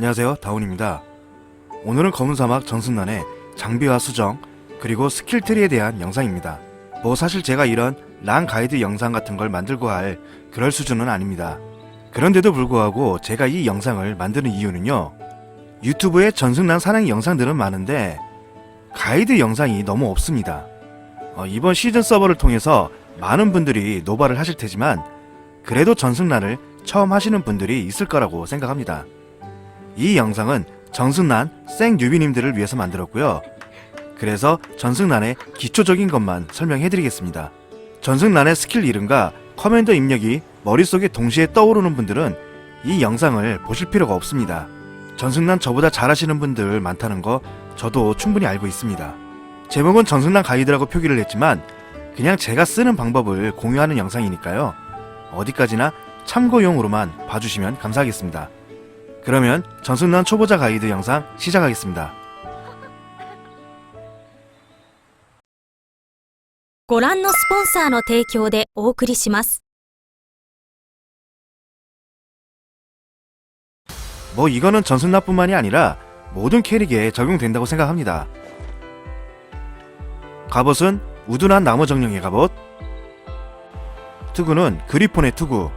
안녕하세요. 다운입니다. 오늘은 검은 사막 전승난의 장비와 수정 그리고 스킬 트리에 대한 영상입니다. 뭐 사실 제가 이런 랑 가이드 영상 같은 걸 만들고 할 그럴 수준은 아닙니다. 그런데도 불구하고 제가 이 영상을 만드는 이유는요. 유튜브에 전승난 사냥 영상들은 많은데 가이드 영상이 너무 없습니다. 어, 이번 시즌 서버를 통해서 많은 분들이 노바를 하실 테지만 그래도 전승난을 처음 하시는 분들이 있을 거라고 생각합니다. 이 영상은 전승난 생 뉴비님들을 위해서 만들었고요. 그래서 전승난의 기초적인 것만 설명해드리겠습니다. 전승난의 스킬 이름과 커맨더 입력이 머릿속에 동시에 떠오르는 분들은 이 영상을 보실 필요가 없습니다. 전승난 저보다 잘하시는 분들 많다는 거 저도 충분히 알고 있습니다. 제목은 전승난 가이드라고 표기를 했지만 그냥 제가 쓰는 방법을 공유하는 영상이니까요. 어디까지나 참고용으로만 봐주시면 감사하겠습니다. 그러면 전승난 초보자 가이드 영상 시작하겠습니다. ご覧のスポンサーの提供でお送りします。 뭐 이거는 전승나뿐만이 아니라 모든 캐릭에 적용된다고 생각합니다. 갑옷은 우둔한 나무 정령의 갑옷, 투구는 그리폰의 투구,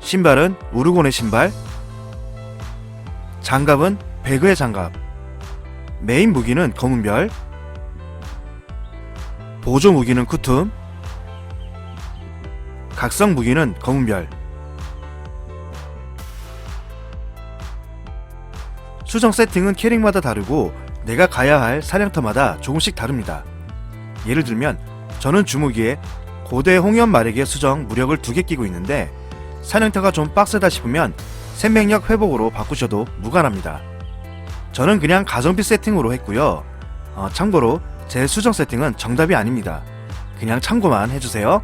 신발은 우르곤의 신발, 장갑은 배그의 장갑, 메인 무기는 검은 별, 보조 무기는 쿠툼, 각성 무기는 검은 별, 수정 세팅은 캐릭마다 다르고 내가 가야 할 사냥터마다 조금씩 다릅니다. 예를 들면 저는 주무기에 고대 홍연 말에게 수정 무력을 두 개 끼고 있는데 사냥터가 좀 빡세다 싶으면 생명력 회복으로 바꾸셔도 무관합니다. 저는 그냥 가성비 세팅으로 했고요. 어, 참고로 제 수정 세팅은 정답이 아닙니다. 그냥 참고만 해주세요.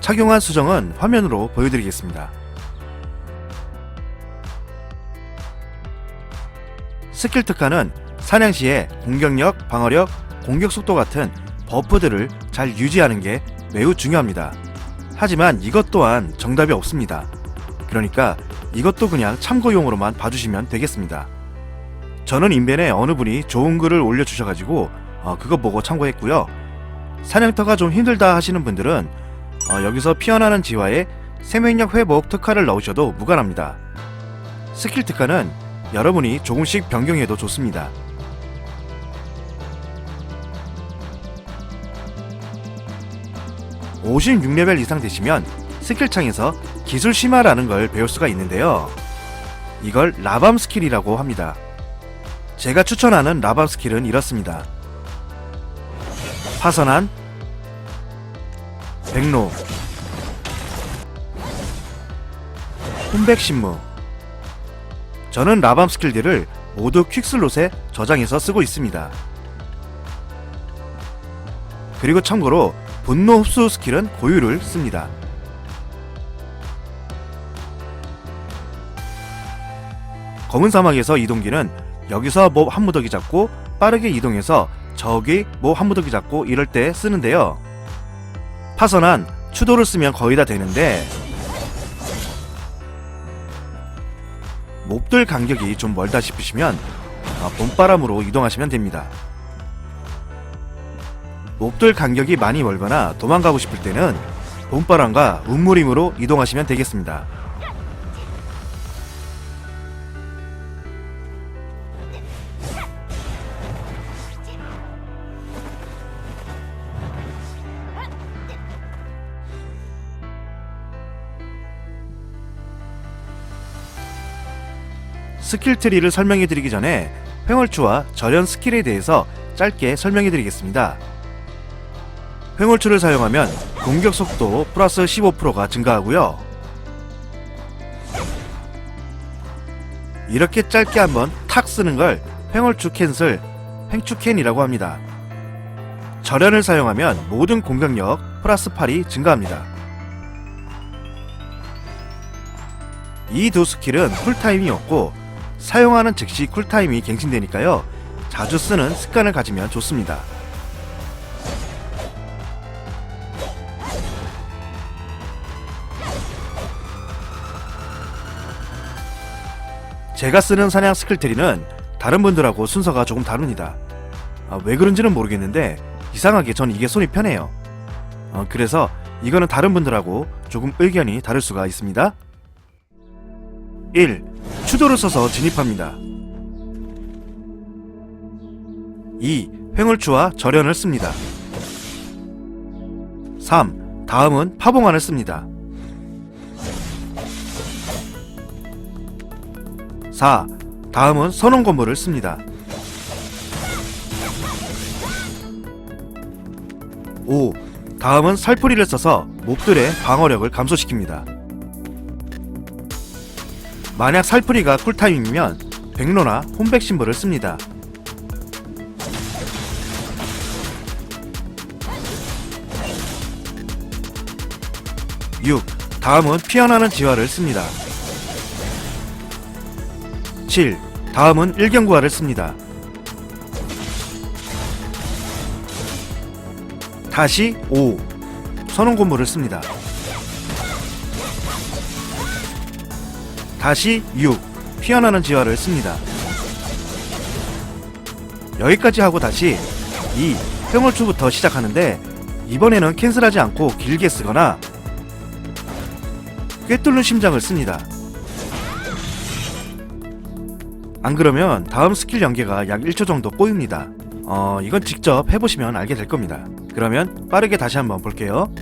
착용한 수정은 화면으로 보여드리겠습니다. 스킬 특화는 사냥 시에 공격력, 방어력, 공격 속도 같은 버프들을 잘 유지하는 게 매우 중요합니다. 하지만 이것 또한 정답이 없습니다. 그러니까 이것도 그냥 참고용으로만 봐주시면 되겠습니다. 저는 인벤에 어느 분이 좋은 글을 올려주셔가지고 어, 그거 보고 참고했고요. 사냥터가 좀 힘들다 하시는 분들은 어, 여기서 피어나는 지화에 생명력 회복 특화를 넣으셔도 무관합니다. 스킬 특화는 여러분이 조금씩 변경해도 좋습니다. (56레벨) 이상 되시면 스킬창에서 기술 심화라는 걸 배울 수가 있는데요. 이걸 라밤 스킬이라고 합니다. 제가 추천하는 라밤 스킬은 이렇습니다. 파선한 백로 혼백신무 저는 라밤 스킬들을 모두 퀵슬롯에 저장해서 쓰고 있습니다. 그리고 참고로 분노 흡수 스킬은 고유를 씁니다. 검은 사막에서 이동기는 여기서 몹 한 무더기 잡고 빠르게 이동해서 저기 몹 한 무더기 잡고 이럴 때 쓰는데요. 파선한 추도를 쓰면 거의 다 되는데 몹들 간격이 좀 멀다 싶으시면 어, 봄바람으로 이동하시면 됩니다. 몹들 간격이 많이 멀거나 도망가고 싶을 때는 봄바람과 운무림으로 이동하시면 되겠습니다. 스킬 트리를 설명해 드리기 전에 횡월추와 절연 스킬에 대해서 짧게 설명해 드리겠습니다. 횡월추를 사용하면 공격 속도 플러스 15%가 증가하고요. 이렇게 짧게 한번 탁 쓰는 걸 횡월추 캔슬, 횡추 캔이라고 합니다. 절연을 사용하면 모든 공격력 플러스 8이 증가합니다. 이 두 스킬은 쿨타임이 없고 사용하는 즉시 쿨타임이 갱신되니까요. 자주 쓰는 습관을 가지면 좋습니다. 제가 쓰는 사냥 스킬트리는 다른 분들하고 순서가 조금 다릅니다. 아, 왜 그런지는 모르겠는데 이상하게 전 이게 손이 편해요. 어, 그래서 이거는 다른 분들하고 조금 의견이 다를 수가 있습니다. 1. 추도를 써서 진입합니다. 2. 횡을추와 절연을 씁니다. 3. 다음은 파봉안을 씁니다. 4. 다음은 선원건물을 씁니다. 5. 다음은 살풀이를 써서 몹들의 방어력을 감소시킵니다. 만약 살풀이가 쿨타임이면 백로나 홈백 심볼을 씁니다. 6. 다음은 피어나는 지화를 씁니다. 7. 다음은 일경구화를 씁니다. 다시 5. 선원고무를 씁니다. 다시 6. 피어나는 지화를 씁니다. 여기까지 하고 다시 2. 횡월추부터 시작하는데 이번에는 캔슬하지 않고 길게 쓰거나 꿰뚫는 심장을 씁니다. 안 그러면 다음 스킬 연계가 약 1초 정도 꼬입니다. 어, 이건 직접 해보시면 알게 될 겁니다. 그러면 빠르게 다시 한번 볼게요.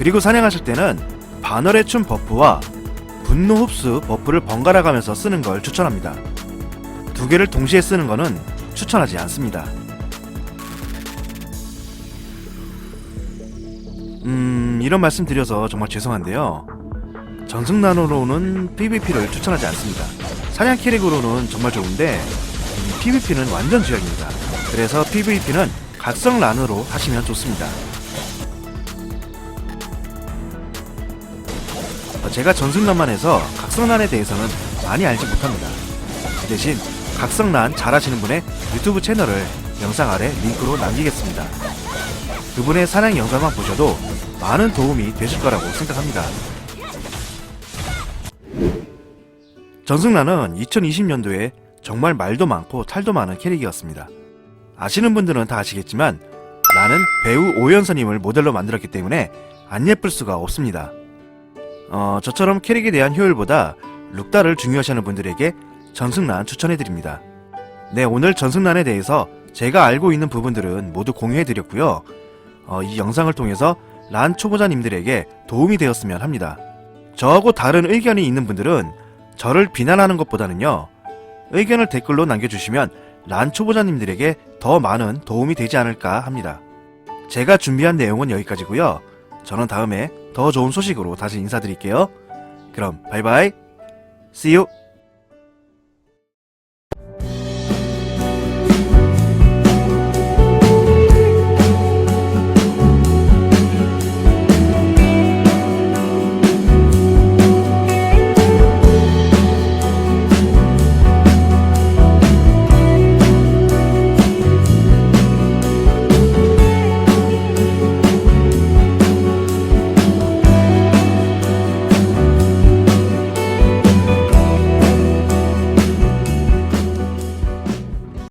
그리고 사냥하실 때는 반월의 춤 버프와 분노 흡수 버프를 번갈아 가면서 쓰는 걸 추천합니다. 두 개를 동시에 쓰는 거는 추천하지 않습니다. 음, 이런 말씀 드려서 정말 죄송한데요. 전승 나노로는 PVP를 추천하지 않습니다. 사냥 캐릭으로는 정말 좋은데 PVP는 완전 쥐약입니다. 그래서 PVP는 각성 란으로 하시면 좋습니다. 제가 전승란만 해서 각성란에 대해서는 많이 알지 못합니다. 그 대신 각성란 잘하시는 분의 유튜브 채널을 영상 아래 링크로 남기겠습니다. 그분의 사냥 영상만 보셔도 많은 도움이 되실 거라고 생각합니다. 전승란은 2020년도에 정말 말도 많고 탈도 많은 캐릭이었습니다. 아시는 분들은 다 아시겠지만 나는 배우 오연서님을 모델로 만들었기 때문에 안 예쁠 수가 없습니다. 어, 저처럼 캐릭에 대한 효율보다 룩다를 중요시하는 분들에게 전승란 추천해드립니다. 네, 오늘 전승란에 대해서 제가 알고 있는 부분들은 모두 공유해드렸고요. 어, 이 영상을 통해서 란 초보자님들에게 도움이 되었으면 합니다. 저하고 다른 의견이 있는 분들은 저를 비난하는 것보다는요, 의견을 댓글로 남겨주시면 란 초보자님들에게 더 많은 도움이 되지 않을까 합니다. 제가 준비한 내용은 여기까지고요. 저는 다음에 더 좋은 소식으로 다시 인사드릴게요. 그럼 바이바이. See you.